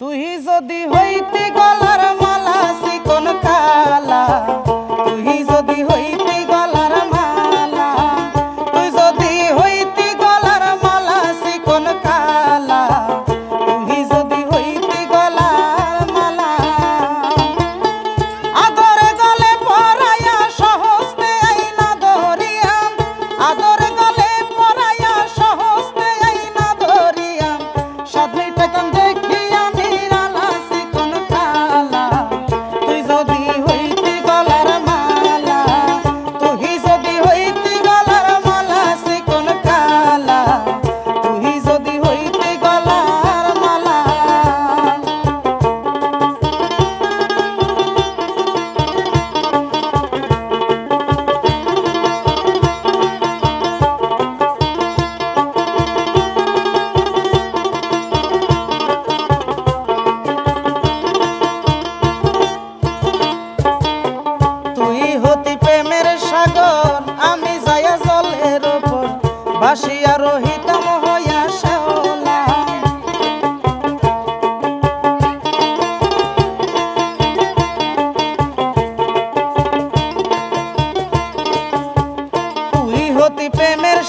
তুই যদি হইতি গলার মালা চিকন কালা, তুই যদি হইতি গলার মালা, তুই যদি হইতি গলার মালা চিকন কালা, তুই যদি হইতি গলার মালা। আদরে গলে পরাইয়া সহস্তে আইনা ধরিয়া আদরে গলে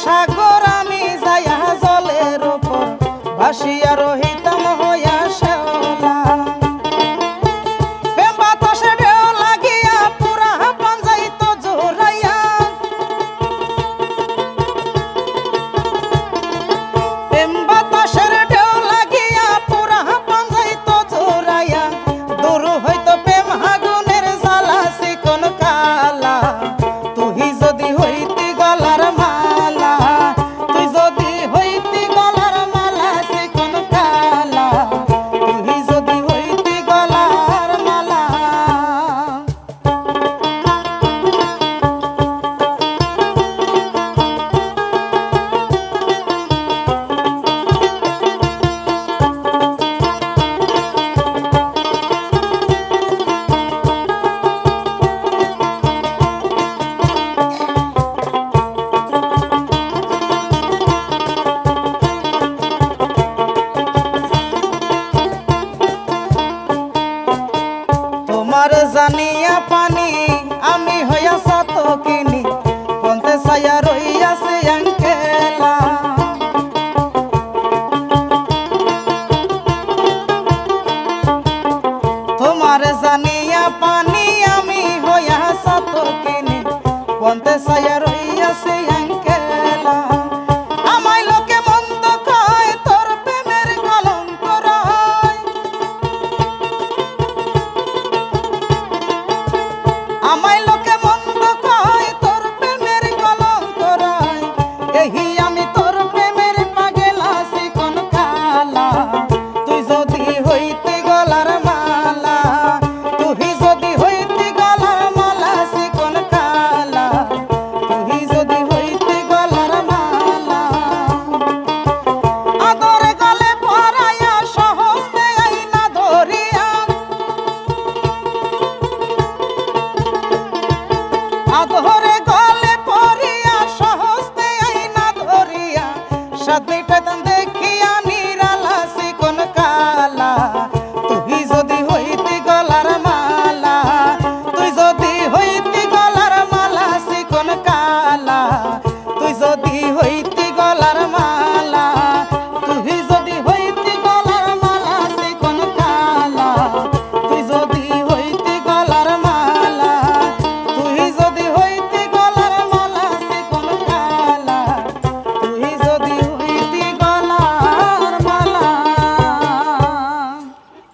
আশা তোমার জানিয়া পানি, আমি হইয়া সত কিনি পন্তে সায়া রইয়াছে আঙ্কেলা। তোমার জানিয়া পানি, আমি হইয়া সত কিনি পন্তে সায়া রইয়াছে Am amai loka মোহরে গলে পড়িয়া সহস্তে আইনা ধরিয়া সাদিটা দেখিয়া নিরালা কোন কালা। তুই যদি হইতি গলার মালা, তুই যদি হইতি গলার মালা কোন কালা।